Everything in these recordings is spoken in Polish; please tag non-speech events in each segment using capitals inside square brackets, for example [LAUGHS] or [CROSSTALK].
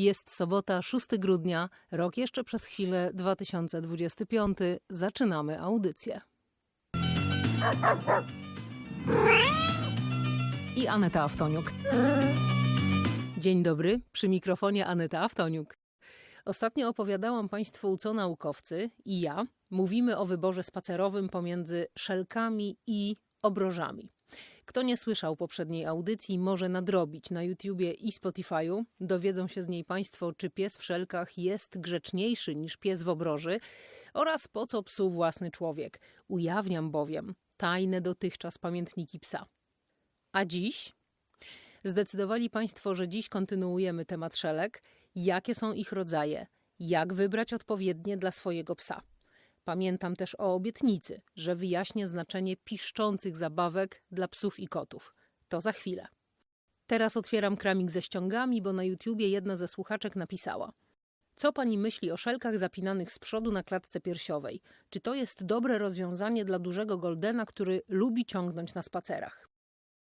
Jest sobota, 6 grudnia, rok jeszcze przez chwilę 2025. Zaczynamy audycję. I Aneta Aftoniuk. Dzień dobry, przy mikrofonie Aneta Aftoniuk. Ostatnio opowiadałam Państwu, co naukowcy i ja mówimy o wyborze spacerowym pomiędzy szelkami i obrożami. Kto nie słyszał poprzedniej audycji, może nadrobić na YouTubie i Spotify'u. Dowiedzą się z niej Państwo, czy pies w szelkach jest grzeczniejszy niż pies w obroży oraz po co psu własny człowiek. Ujawniam bowiem tajne dotychczas pamiętniki psa. A dziś? Zdecydowali Państwo, że dziś kontynuujemy temat szelek. Jakie są ich rodzaje? Jak wybrać odpowiednie dla swojego psa? Pamiętam też o obietnicy, że wyjaśnię znaczenie piszczących zabawek dla psów i kotów. To za chwilę. Teraz otwieram kramik ze ściągami, bo na YouTubie jedna ze słuchaczek napisała: Co pani myśli o szelkach zapinanych z przodu na klatce piersiowej? Czy to jest dobre rozwiązanie dla dużego goldena, który lubi ciągnąć na spacerach?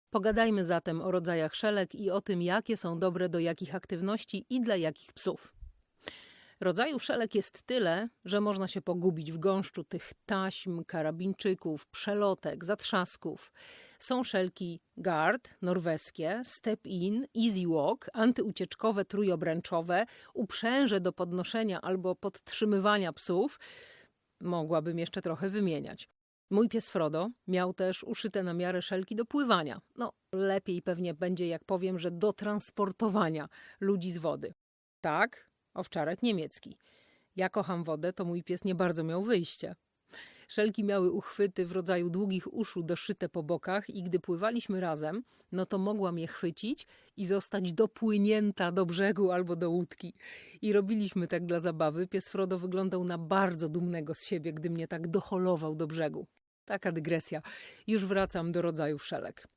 Pogadajmy zatem o rodzajach szelek i o tym, jakie są dobre do jakich aktywności i dla jakich psów. Rodzajów szelek jest tyle, że można się pogubić w gąszczu tych taśm, karabinczyków, przelotek, zatrzasków. Są szelki guard, norweskie, step in, easy walk, antyucieczkowe, trójobręczowe, uprzęże do podnoszenia albo podtrzymywania psów. Mogłabym jeszcze trochę wymieniać. Mój pies Frodo miał też uszyte na miarę szelki do pływania. No, lepiej pewnie będzie, jak powiem, że do transportowania ludzi z wody. Tak, owczarek niemiecki. Ja kocham wodę, to mój pies nie bardzo miał wyjście. Szelki miały uchwyty w rodzaju długich uszu doszyte po bokach i gdy pływaliśmy razem, no to mogłam je chwycić i zostać dopłynięta do brzegu albo do łódki. I robiliśmy tak dla zabawy. Pies Frodo wyglądał na bardzo dumnego z siebie, gdy mnie tak doholował do brzegu. Taka dygresja. Już wracam do rodzajów szelek.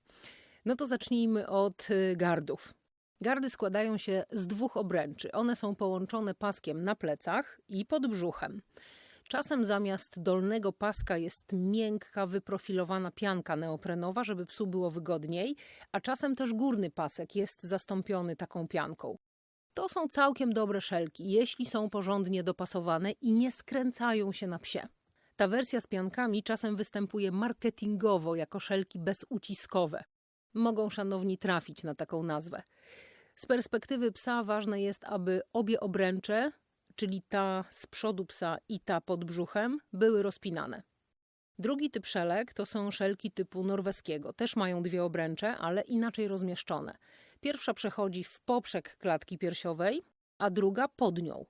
No to zacznijmy od y, gardów. Gardy składają się z dwóch obręczy. One są połączone paskiem na plecach i pod brzuchem. Czasem zamiast dolnego paska jest miękka, wyprofilowana pianka neoprenowa, żeby psu było wygodniej, a czasem też górny pasek jest zastąpiony taką pianką. To są całkiem dobre szelki, jeśli są porządnie dopasowane i nie skręcają się na psie. Ta wersja z piankami czasem występuje marketingowo jako szelki bezuciskowe. Mogą szanowni trafić na taką nazwę. Z perspektywy psa ważne jest, aby obie obręcze, czyli ta z przodu psa i ta pod brzuchem, były rozpinane. Drugi typ szelek to są szelki typu norweskiego. Też mają dwie obręcze, ale inaczej rozmieszczone. Pierwsza przechodzi w poprzek klatki piersiowej, a druga pod nią.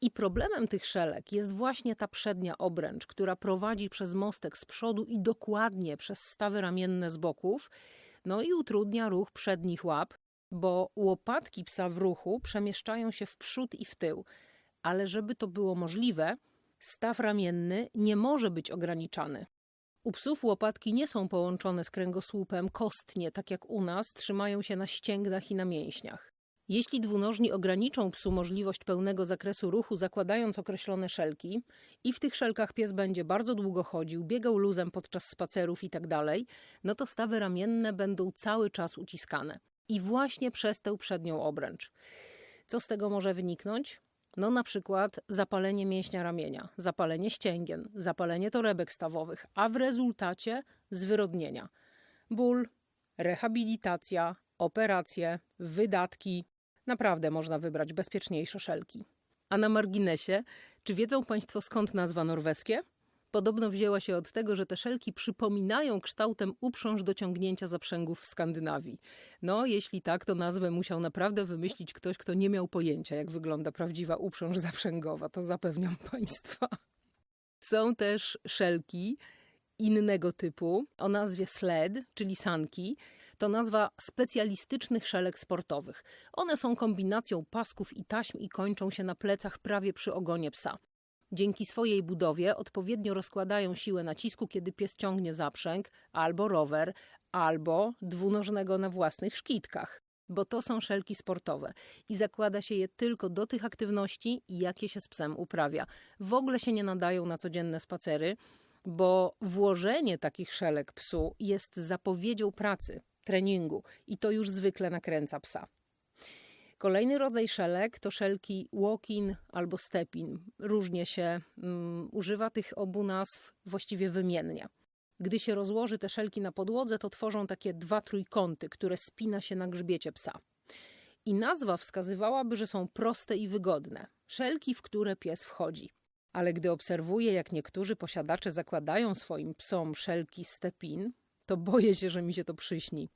I problemem tych szelek jest właśnie ta przednia obręcz, która prowadzi przez mostek z przodu i dokładnie przez stawy ramienne z boków, no i utrudnia ruch przednich łap, bo łopatki psa w ruchu przemieszczają się w przód i w tył. Ale żeby to było możliwe, staw ramienny nie może być ograniczany. U psów łopatki nie są połączone z kręgosłupem kostnie, tak jak u nas, trzymają się na ścięgnach i na mięśniach. Jeśli dwunożni ograniczą psu możliwość pełnego zakresu ruchu, zakładając określone szelki, i w tych szelkach pies będzie bardzo długo chodził, biegał luzem podczas spacerów itd., no to stawy ramienne będą cały czas uciskane. I właśnie przez tę przednią obręcz. Co z tego może wyniknąć? No na przykład zapalenie mięśnia ramienia, zapalenie ścięgien, zapalenie torebek stawowych, a w rezultacie zwyrodnienia. Ból, rehabilitacja, operacje, wydatki. Naprawdę można wybrać bezpieczniejsze szelki. A na marginesie, czy wiedzą Państwo skąd nazwa norweskie? Podobno wzięła się od tego, że te szelki przypominają kształtem uprząż do ciągnięcia zaprzęgów w Skandynawii. No, jeśli tak, to nazwę musiał naprawdę wymyślić ktoś, kto nie miał pojęcia, jak wygląda prawdziwa uprząż zaprzęgowa. To zapewniam [LAUGHS] Państwa. Są też szelki innego typu o nazwie sled, czyli sanki. To nazwa specjalistycznych szelek sportowych. One są kombinacją pasków i taśm i kończą się na plecach prawie przy ogonie psa. Dzięki swojej budowie odpowiednio rozkładają siłę nacisku, kiedy pies ciągnie zaprzęg, albo rower, albo dwunożnego na własnych szkitkach, bo to są szelki sportowe i zakłada się je tylko do tych aktywności, jakie się z psem uprawia. W ogóle się nie nadają na codzienne spacery, bo włożenie takich szelek psu jest zapowiedzią pracy, treningu i to już zwykle nakręca psa. Kolejny rodzaj szelek to szelki walk-in albo step-in. Różnie się mm, używa tych obu nazw, właściwie wymiennie. Gdy się rozłoży te szelki na podłodze, to tworzą takie dwa trójkąty, które spina się na grzbiecie psa. I nazwa wskazywałaby, że są proste i wygodne. Szelki, w które pies wchodzi. Ale gdy obserwuję, jak niektórzy posiadacze zakładają swoim psom szelki stepin, to boję się, że mi się to przyśni.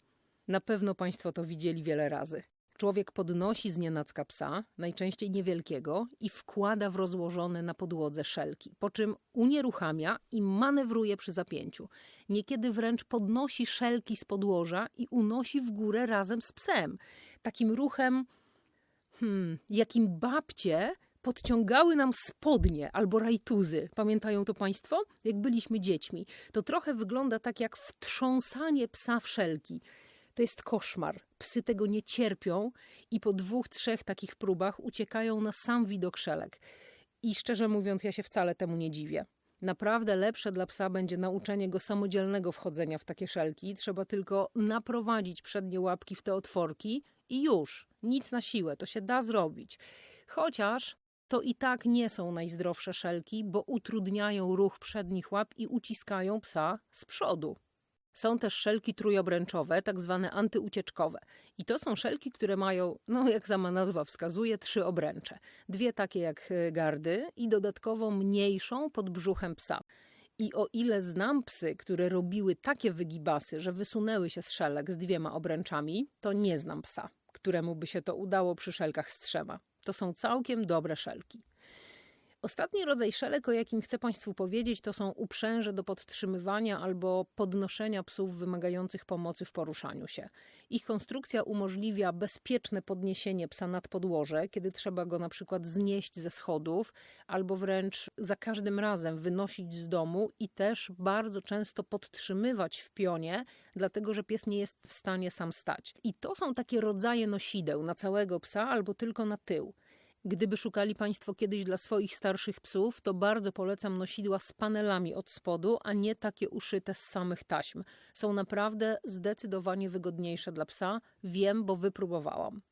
Na pewno Państwo to widzieli wiele razy. Człowiek podnosi z nienacka psa, najczęściej niewielkiego, i wkłada w rozłożone na podłodze szelki, po czym unieruchamia i manewruje przy zapięciu. Niekiedy wręcz podnosi szelki z podłoża i unosi w górę razem z psem. Takim ruchem, hmm, jakim babcie podciągały nam spodnie albo rajtuzy. Pamiętają to Państwo? Jak byliśmy dziećmi. To trochę wygląda tak jak wtrząsanie psa w szelki. To jest koszmar. Psy tego nie cierpią i po dwóch, trzech takich próbach uciekają na sam widok szelek. I szczerze mówiąc, ja się wcale temu nie dziwię. Naprawdę lepsze dla psa będzie nauczenie go samodzielnego wchodzenia w takie szelki. Trzeba tylko naprowadzić przednie łapki w te otworki i już. Nic na siłę, to się da zrobić. Chociaż to i tak nie są najzdrowsze szelki, bo utrudniają ruch przednich łap i uciskają psa z przodu. Są też szelki trójobręczowe, tak zwane antyucieczkowe. I to są szelki, które mają, no jak sama nazwa wskazuje, trzy obręcze. Dwie takie jak y, gardy i dodatkowo mniejszą pod brzuchem psa. I o ile znam psy, które robiły takie wygibasy, że wysunęły się z szelek z dwiema obręczami, to nie znam psa, któremu by się to udało przy szelkach z trzema. To są całkiem dobre szelki. Ostatni rodzaj szelek, o jakim chcę Państwu powiedzieć, to są uprzęże do podtrzymywania albo podnoszenia psów wymagających pomocy w poruszaniu się. Ich konstrukcja umożliwia bezpieczne podniesienie psa nad podłoże, kiedy trzeba go na przykład znieść ze schodów, albo wręcz za każdym razem wynosić z domu i też bardzo często podtrzymywać w pionie, dlatego że pies nie jest w stanie sam stać. I to są takie rodzaje nosideł na całego psa albo tylko na tył. Gdyby szukali Państwo kiedyś dla swoich starszych psów, to bardzo polecam nosidła z panelami od spodu, a nie takie uszyte z samych taśm. Są naprawdę zdecydowanie wygodniejsze dla psa. Wiem, bo wypróbowałam.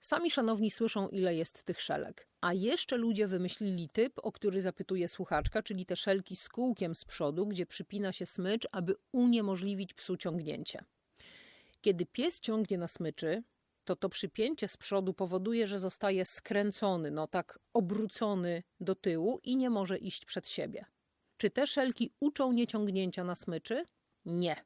Sami szanowni słyszą, ile jest tych szelek. A jeszcze ludzie wymyślili typ, o który zapytuje słuchaczka, czyli te szelki z kółkiem z przodu, gdzie przypina się smycz, aby uniemożliwić psu ciągnięcie. Kiedy pies ciągnie na smyczy, to to przypięcie z przodu powoduje, że zostaje skręcony, no tak obrócony do tyłu i nie może iść przed siebie. Czy te szelki uczą nieciągnięcia na smyczy? Nie.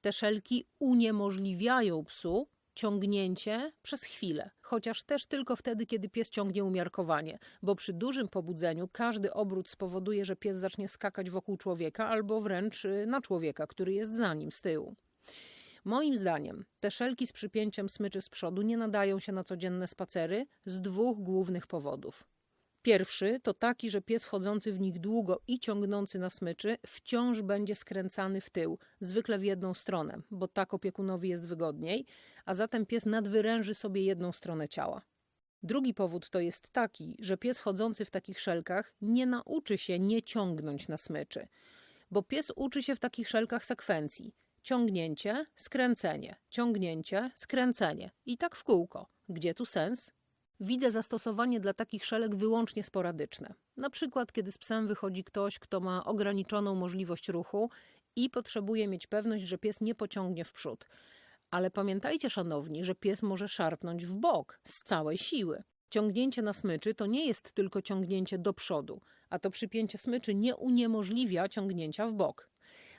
Te szelki uniemożliwiają psu ciągnięcie przez chwilę, chociaż też tylko wtedy, kiedy pies ciągnie umiarkowanie, bo przy dużym pobudzeniu każdy obrót spowoduje, że pies zacznie skakać wokół człowieka albo wręcz y, na człowieka, który jest za nim z tyłu. Moim zdaniem te szelki z przypięciem smyczy z przodu nie nadają się na codzienne spacery z dwóch głównych powodów. Pierwszy to taki, że pies chodzący w nich długo i ciągnący na smyczy wciąż będzie skręcany w tył, zwykle w jedną stronę, bo tak opiekunowi jest wygodniej, a zatem pies nadwyręży sobie jedną stronę ciała. Drugi powód to jest taki, że pies chodzący w takich szelkach nie nauczy się nie ciągnąć na smyczy, bo pies uczy się w takich szelkach sekwencji ciągnięcie, skręcenie, ciągnięcie, skręcenie i tak w kółko. Gdzie tu sens? Widzę zastosowanie dla takich szelek wyłącznie sporadyczne. Na przykład, kiedy z psem wychodzi ktoś, kto ma ograniczoną możliwość ruchu i potrzebuje mieć pewność, że pies nie pociągnie w przód. Ale pamiętajcie, szanowni, że pies może szarpnąć w bok z całej siły. Ciągnięcie na smyczy to nie jest tylko ciągnięcie do przodu, a to przypięcie smyczy nie uniemożliwia ciągnięcia w bok.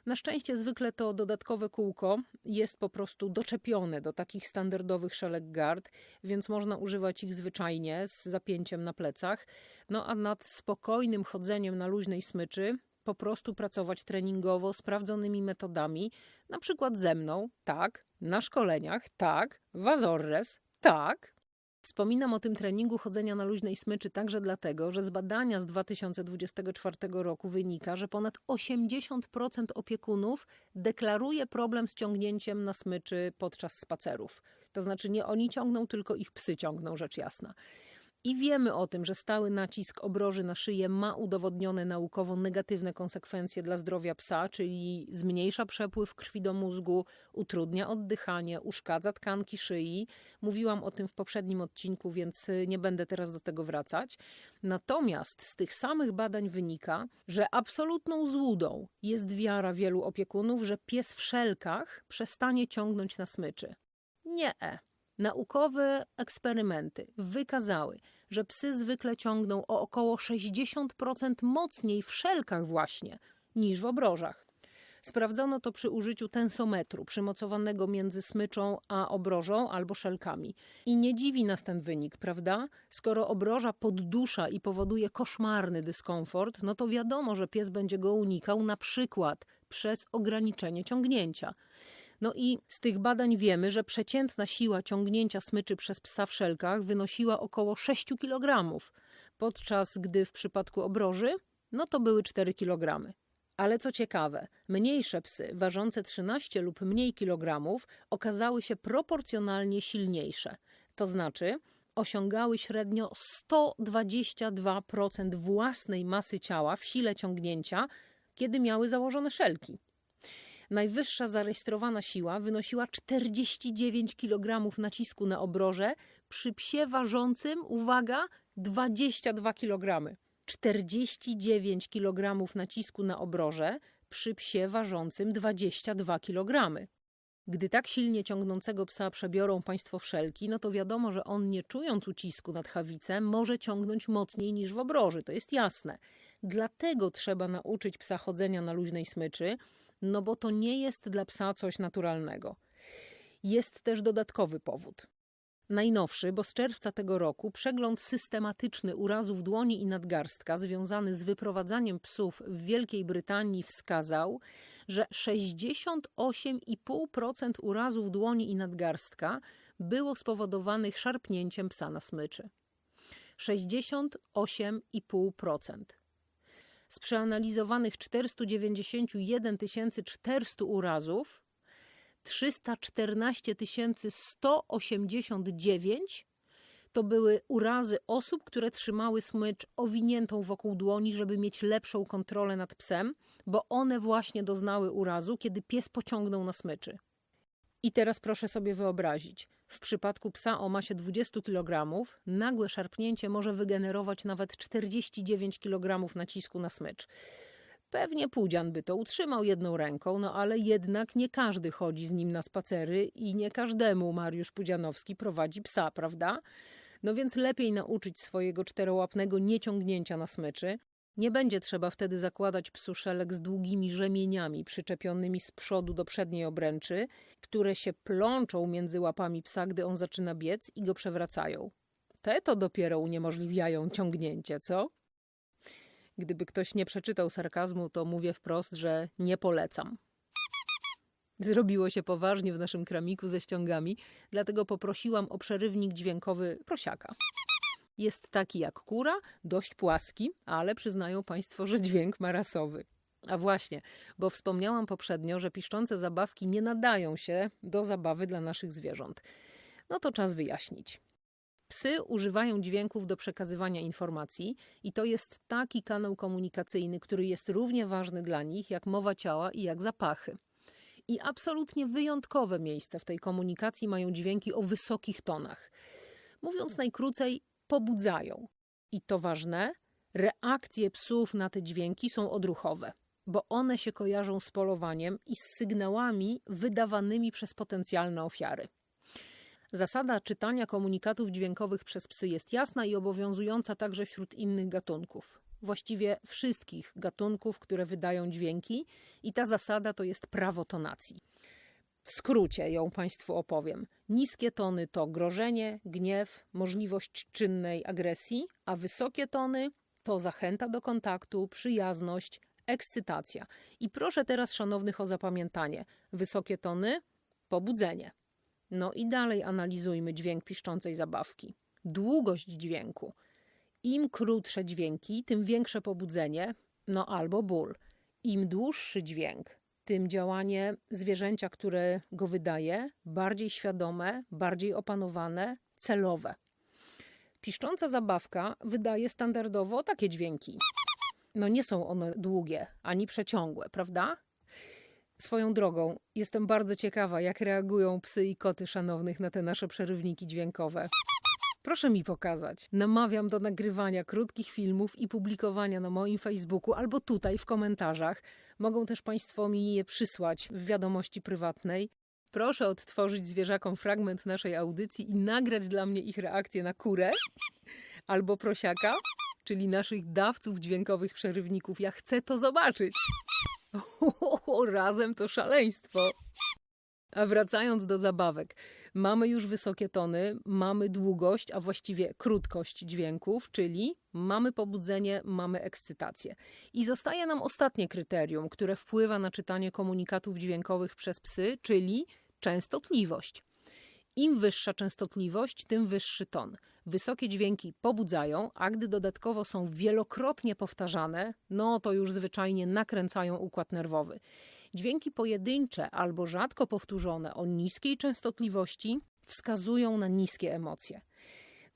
Na szczęście zwykle to dodatkowe kółko jest po prostu doczepione do takich standardowych szelek gard, więc można używać ich zwyczajnie z zapięciem na plecach. No a nad spokojnym chodzeniem na luźnej smyczy po prostu pracować treningowo sprawdzonymi metodami, na przykład ze mną, tak, na szkoleniach, tak, w tak, Wspominam o tym treningu chodzenia na luźnej smyczy także dlatego, że z badania z 2024 roku wynika, że ponad 80% opiekunów deklaruje problem z ciągnięciem na smyczy podczas spacerów. To znaczy nie oni ciągną, tylko ich psy ciągną, rzecz jasna. I wiemy o tym, że stały nacisk obroży na szyję ma udowodnione naukowo negatywne konsekwencje dla zdrowia psa, czyli zmniejsza przepływ krwi do mózgu, utrudnia oddychanie, uszkadza tkanki szyi. Mówiłam o tym w poprzednim odcinku, więc y, nie będę teraz do tego wracać. Natomiast z tych samych badań wynika, że absolutną złudą jest wiara wielu opiekunów, że pies w szelkach przestanie ciągnąć na smyczy. Nie. Naukowe eksperymenty wykazały, że psy zwykle ciągną o około 60% mocniej w szelkach właśnie niż w obrożach. Sprawdzono to przy użyciu tensometru przymocowanego między smyczą a obrożą albo szelkami. I nie dziwi nas ten wynik, prawda? Skoro obroża poddusza i powoduje koszmarny dyskomfort, no to wiadomo, że pies będzie go unikał na przykład przez ograniczenie ciągnięcia. No i z tych badań wiemy, że przeciętna siła ciągnięcia smyczy przez psa w szelkach wynosiła około 6 kg, podczas gdy w przypadku obroży, no to były 4 kg. Ale co ciekawe, mniejsze psy, ważące 13 lub mniej kilogramów, okazały się proporcjonalnie silniejsze. To znaczy, osiągały średnio 122% własnej masy ciała w sile ciągnięcia, kiedy miały założone szelki. Najwyższa zarejestrowana siła wynosiła 49 kg nacisku na obroże przy psie ważącym, uwaga, 22 kg. 49 kg nacisku na obroże przy psie ważącym 22 kg. Gdy tak silnie ciągnącego psa przebiorą państwo wszelki, no to wiadomo, że on nie czując ucisku nad chawicem może ciągnąć mocniej niż w obroży, to jest jasne. Dlatego trzeba nauczyć psa chodzenia na luźnej smyczy, no bo to nie jest dla psa coś naturalnego. Jest też dodatkowy powód. Najnowszy, bo z czerwca tego roku, przegląd systematyczny urazów dłoni i nadgarstka związany z wyprowadzaniem psów w Wielkiej Brytanii wskazał, że 68,5% urazów dłoni i nadgarstka było spowodowanych szarpnięciem psa na smyczy. 68,5%. Z przeanalizowanych 491 400 urazów 314 189 to były urazy osób, które trzymały smycz owiniętą wokół dłoni, żeby mieć lepszą kontrolę nad psem, bo one właśnie doznały urazu, kiedy pies pociągnął na smyczy. I teraz proszę sobie wyobrazić, w przypadku psa o masie 20 kg nagłe szarpnięcie może wygenerować nawet 49 kg nacisku na smycz. Pewnie Pudzian by to utrzymał jedną ręką, no ale jednak nie każdy chodzi z nim na spacery i nie każdemu Mariusz Pudzianowski prowadzi psa, prawda? No więc lepiej nauczyć swojego czterołapnego nieciągnięcia na smyczy. Nie będzie trzeba wtedy zakładać psu szelek z długimi rzemieniami przyczepionymi z przodu do przedniej obręczy, które się plączą między łapami psa, gdy on zaczyna biec i go przewracają. Te to dopiero uniemożliwiają ciągnięcie, co? Gdyby ktoś nie przeczytał sarkazmu, to mówię wprost, że nie polecam. Zrobiło się poważnie w naszym kramiku ze ściągami, dlatego poprosiłam o przerywnik dźwiękowy prosiaka. Jest taki jak kura, dość płaski, ale przyznają Państwo, że dźwięk ma rasowy. A właśnie, bo wspomniałam poprzednio, że piszczące zabawki nie nadają się do zabawy dla naszych zwierząt. No to czas wyjaśnić. Psy używają dźwięków do przekazywania informacji i to jest taki kanał komunikacyjny, który jest równie ważny dla nich jak mowa ciała i jak zapachy. I absolutnie wyjątkowe miejsce w tej komunikacji mają dźwięki o wysokich tonach. Mówiąc najkrócej, pobudzają. I to ważne, reakcje psów na te dźwięki są odruchowe, bo one się kojarzą z polowaniem i z sygnałami wydawanymi przez potencjalne ofiary. Zasada czytania komunikatów dźwiękowych przez psy jest jasna i obowiązująca także wśród innych gatunków. Właściwie wszystkich gatunków, które wydają dźwięki, i ta zasada to jest prawo tonacji. W skrócie ją Państwu opowiem. Niskie tony to grożenie, gniew, możliwość czynnej agresji, a wysokie tony to zachęta do kontaktu, przyjazność, ekscytacja. I proszę teraz, szanownych, o zapamiętanie: wysokie tony pobudzenie. No i dalej analizujmy dźwięk piszczącej zabawki. Długość dźwięku. Im krótsze dźwięki, tym większe pobudzenie, no albo ból. Im dłuższy dźwięk, tym działanie zwierzęcia, które go wydaje, bardziej świadome, bardziej opanowane, celowe. Piszcząca zabawka wydaje standardowo takie dźwięki. No nie są one długie ani przeciągłe, prawda? Swoją drogą, jestem bardzo ciekawa, jak reagują psy i koty szanownych na te nasze przerywniki dźwiękowe. Proszę mi pokazać. Namawiam do nagrywania krótkich filmów i publikowania na moim Facebooku albo tutaj w komentarzach. Mogą też Państwo mi je przysłać w wiadomości prywatnej. Proszę odtworzyć zwierzakom fragment naszej audycji i nagrać dla mnie ich reakcję na kurę albo prosiaka, czyli naszych dawców dźwiękowych przerywników. Ja chcę to zobaczyć. [LAUGHS] Razem to szaleństwo. A wracając do zabawek, mamy już wysokie tony, mamy długość, a właściwie krótkość dźwięków, czyli mamy pobudzenie, mamy ekscytację. I zostaje nam ostatnie kryterium, które wpływa na czytanie komunikatów dźwiękowych przez psy, czyli częstotliwość. Im wyższa częstotliwość, tym wyższy ton. Wysokie dźwięki pobudzają, a gdy dodatkowo są wielokrotnie powtarzane, no to już zwyczajnie nakręcają układ nerwowy. Dźwięki pojedyncze albo rzadko powtórzone o niskiej częstotliwości wskazują na niskie emocje.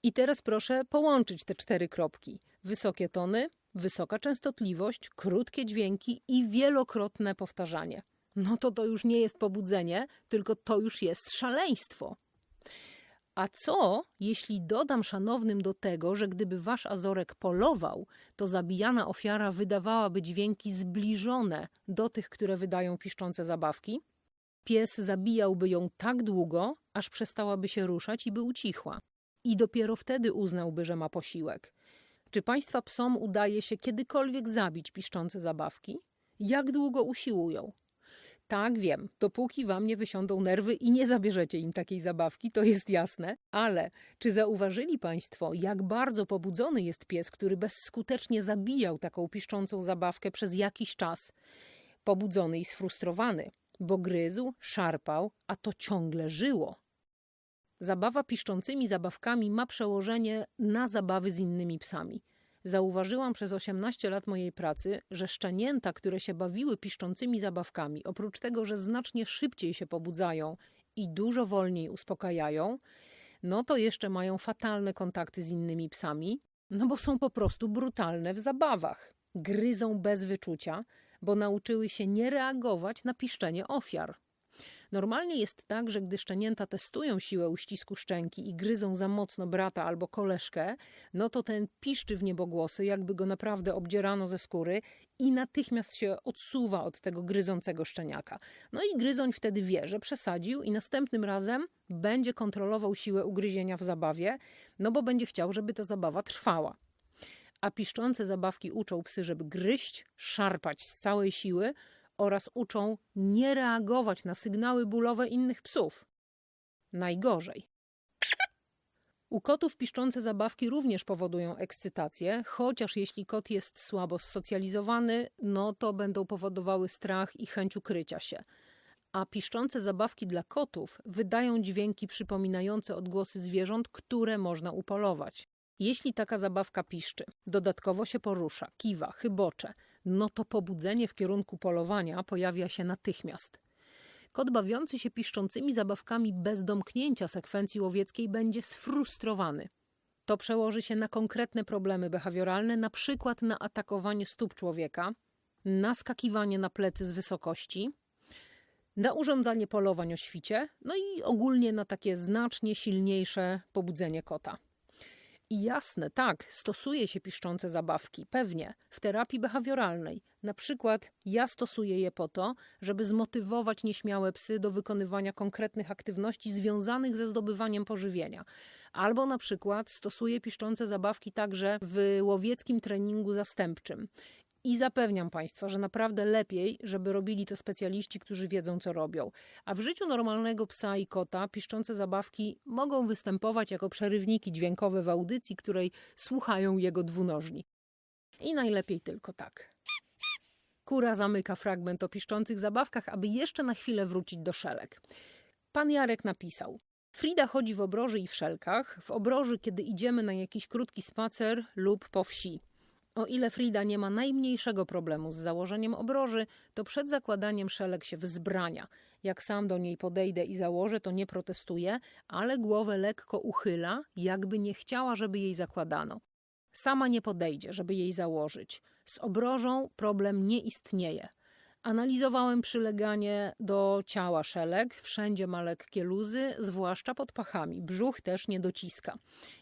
I teraz proszę połączyć te cztery kropki: wysokie tony, wysoka częstotliwość, krótkie dźwięki i wielokrotne powtarzanie. No to to już nie jest pobudzenie, tylko to już jest szaleństwo. A co, jeśli dodam szanownym do tego, że gdyby wasz Azorek polował, to zabijana ofiara wydawałaby dźwięki zbliżone do tych, które wydają piszczące zabawki? Pies zabijałby ją tak długo, aż przestałaby się ruszać i by ucichła. I dopiero wtedy uznałby, że ma posiłek. Czy państwa psom udaje się kiedykolwiek zabić piszczące zabawki? Jak długo usiłują? Tak, wiem, dopóki wam nie wysiądą nerwy i nie zabierzecie im takiej zabawki, to jest jasne, ale czy zauważyli Państwo, jak bardzo pobudzony jest pies, który bezskutecznie zabijał taką piszczącą zabawkę przez jakiś czas? Pobudzony i sfrustrowany, bo gryzł, szarpał, a to ciągle żyło. Zabawa piszczącymi zabawkami ma przełożenie na zabawy z innymi psami. Zauważyłam przez 18 lat mojej pracy, że szczenięta, które się bawiły piszczącymi zabawkami, oprócz tego, że znacznie szybciej się pobudzają i dużo wolniej uspokajają, no to jeszcze mają fatalne kontakty z innymi psami, no bo są po prostu brutalne w zabawach. Gryzą bez wyczucia, bo nauczyły się nie reagować na piszczenie ofiar. Normalnie jest tak, że gdy szczenięta testują siłę uścisku szczęki i gryzą za mocno brata albo koleżkę, no to ten piszczy w niebogłosy, jakby go naprawdę obdzierano ze skóry i natychmiast się odsuwa od tego gryzącego szczeniaka. No i gryzoń wtedy wie, że przesadził i następnym razem będzie kontrolował siłę ugryzienia w zabawie, no bo będzie chciał, żeby ta zabawa trwała a piszczące zabawki uczą psy, żeby gryźć, szarpać z całej siły oraz uczą nie reagować na sygnały bólowe innych psów. Najgorzej. U kotów piszczące zabawki również powodują ekscytację, chociaż jeśli kot jest słabo socjalizowany, no to będą powodowały strach i chęć ukrycia się. A piszczące zabawki dla kotów wydają dźwięki przypominające odgłosy zwierząt, które można upolować. Jeśli taka zabawka piszczy, dodatkowo się porusza, kiwa, chybocze, no to pobudzenie w kierunku polowania pojawia się natychmiast. Kot bawiący się piszczącymi zabawkami bez domknięcia sekwencji łowieckiej będzie sfrustrowany. To przełoży się na konkretne problemy behawioralne, na przykład na atakowanie stóp człowieka, na skakiwanie na plecy z wysokości, na urządzanie polowań o świcie, no i ogólnie na takie znacznie silniejsze pobudzenie kota. I jasne, tak, stosuje się piszczące zabawki, pewnie, w terapii behawioralnej. Na przykład ja stosuję je po to, żeby zmotywować nieśmiałe psy do wykonywania konkretnych aktywności związanych ze zdobywaniem pożywienia. Albo na przykład stosuję piszczące zabawki także w łowieckim treningu zastępczym. I zapewniam Państwa, że naprawdę lepiej, żeby robili to specjaliści, którzy wiedzą, co robią. A w życiu normalnego psa i kota piszczące zabawki mogą występować jako przerywniki dźwiękowe w audycji, której słuchają jego dwunożni. I najlepiej tylko tak. Kura zamyka fragment o piszczących zabawkach, aby jeszcze na chwilę wrócić do szelek. Pan Jarek napisał. Frida chodzi w obroży i w szelkach. W obroży, kiedy idziemy na jakiś krótki spacer lub po wsi O ile Frida nie ma najmniejszego problemu z założeniem obroży, to przed zakładaniem szelek się wzbrania. Jak sam do niej podejdę i założę, to nie protestuje, ale głowę lekko uchyla, jakby nie chciała, żeby jej zakładano. Sama nie podejdzie, żeby jej założyć. Z obrożą problem nie istnieje. Analizowałem przyleganie do ciała szelek, wszędzie ma lekkie luzy, zwłaszcza pod pachami. Brzuch też nie dociska.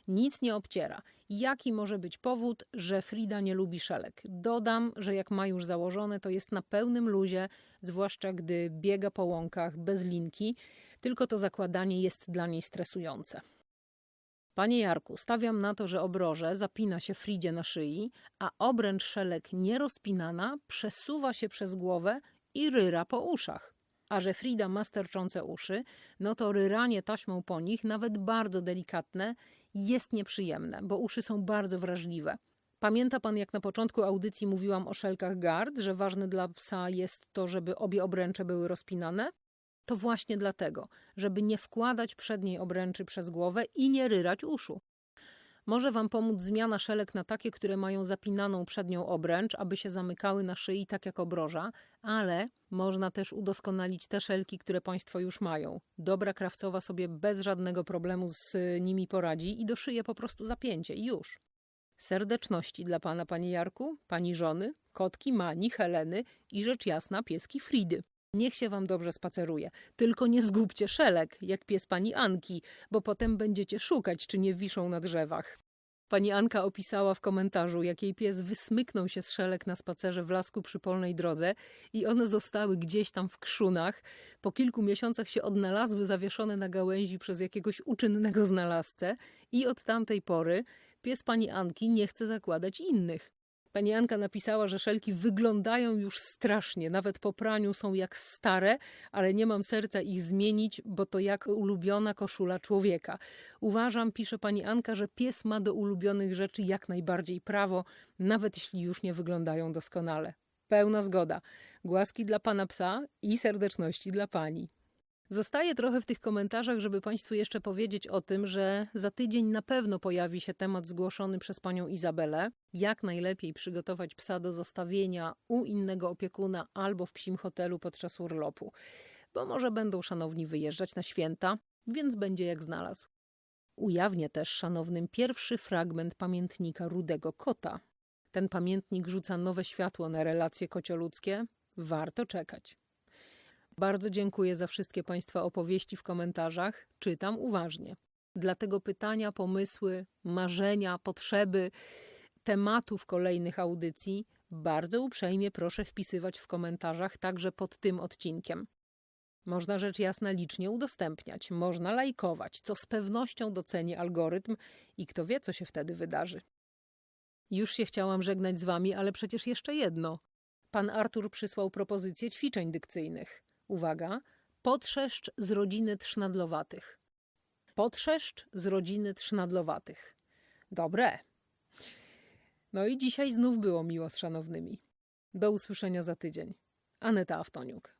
Nic nie obciera. Jaki może być powód, że Frida nie lubi szelek? Dodam, że jak ma już założone, to jest na pełnym luzie, zwłaszcza gdy biega po łąkach bez linki, tylko to zakładanie jest dla niej stresujące. Panie Jarku, stawiam na to, że obroże zapina się Fridzie na szyi, a obręcz szelek nierozpinana przesuwa się przez głowę i ryra po uszach. A że Frida ma sterczące uszy, no to ryranie taśmą po nich, nawet bardzo delikatne, jest nieprzyjemne, bo uszy są bardzo wrażliwe. Pamięta pan, jak na początku audycji mówiłam o szelkach gard, że ważne dla psa jest to, żeby obie obręcze były rozpinane? To właśnie dlatego, żeby nie wkładać przedniej obręczy przez głowę i nie ryrać uszu. Może Wam pomóc zmiana szelek na takie, które mają zapinaną przednią obręcz, aby się zamykały na szyi tak jak obroża, ale można też udoskonalić te szelki, które Państwo już mają. Dobra krawcowa sobie bez żadnego problemu z nimi poradzi i doszyje po prostu zapięcie i już. Serdeczności dla Pana, Panie Jarku, Pani żony, kotki Mani, Heleny i rzecz jasna pieski Fridy. Niech się wam dobrze spaceruje. Tylko nie zgubcie szelek, jak pies pani Anki, bo potem będziecie szukać, czy nie wiszą na drzewach. Pani Anka opisała w komentarzu, jak jej pies wysmyknął się z szelek na spacerze w lasku przy polnej drodze i one zostały gdzieś tam w krzunach. Po kilku miesiącach się odnalazły zawieszone na gałęzi przez jakiegoś uczynnego znalazcę i od tamtej pory pies pani Anki nie chce zakładać innych. Pani Anka napisała, że szelki wyglądają już strasznie, nawet po praniu są jak stare, ale nie mam serca ich zmienić, bo to jak ulubiona koszula człowieka. Uważam, pisze pani Anka, że pies ma do ulubionych rzeczy jak najbardziej prawo, nawet jeśli już nie wyglądają doskonale. Pełna zgoda. Głaski dla pana psa i serdeczności dla pani. Zostaje trochę w tych komentarzach, żeby Państwu jeszcze powiedzieć o tym, że za tydzień na pewno pojawi się temat zgłoszony przez panią Izabelę. Jak najlepiej przygotować psa do zostawienia u innego opiekuna albo w psim hotelu podczas urlopu. Bo może będą szanowni wyjeżdżać na święta, więc będzie jak znalazł. Ujawnię też szanownym pierwszy fragment pamiętnika Rudego Kota. Ten pamiętnik rzuca nowe światło na relacje kocioludzkie. Warto czekać. Bardzo dziękuję za wszystkie Państwa opowieści w komentarzach. Czytam uważnie. Dlatego pytania, pomysły, marzenia, potrzeby, tematów kolejnych audycji bardzo uprzejmie proszę wpisywać w komentarzach także pod tym odcinkiem. Można rzecz jasna licznie udostępniać, można lajkować, co z pewnością doceni algorytm i kto wie, co się wtedy wydarzy. Już się chciałam żegnać z Wami, ale przecież jeszcze jedno. Pan Artur przysłał propozycję ćwiczeń dykcyjnych. Uwaga, potrzeszcz z rodziny trznadlowatych. Potrzeszcz z rodziny trznadlowatych. Dobre. No i dzisiaj znów było miło z szanownymi. Do usłyszenia za tydzień. Aneta Aftoniuk.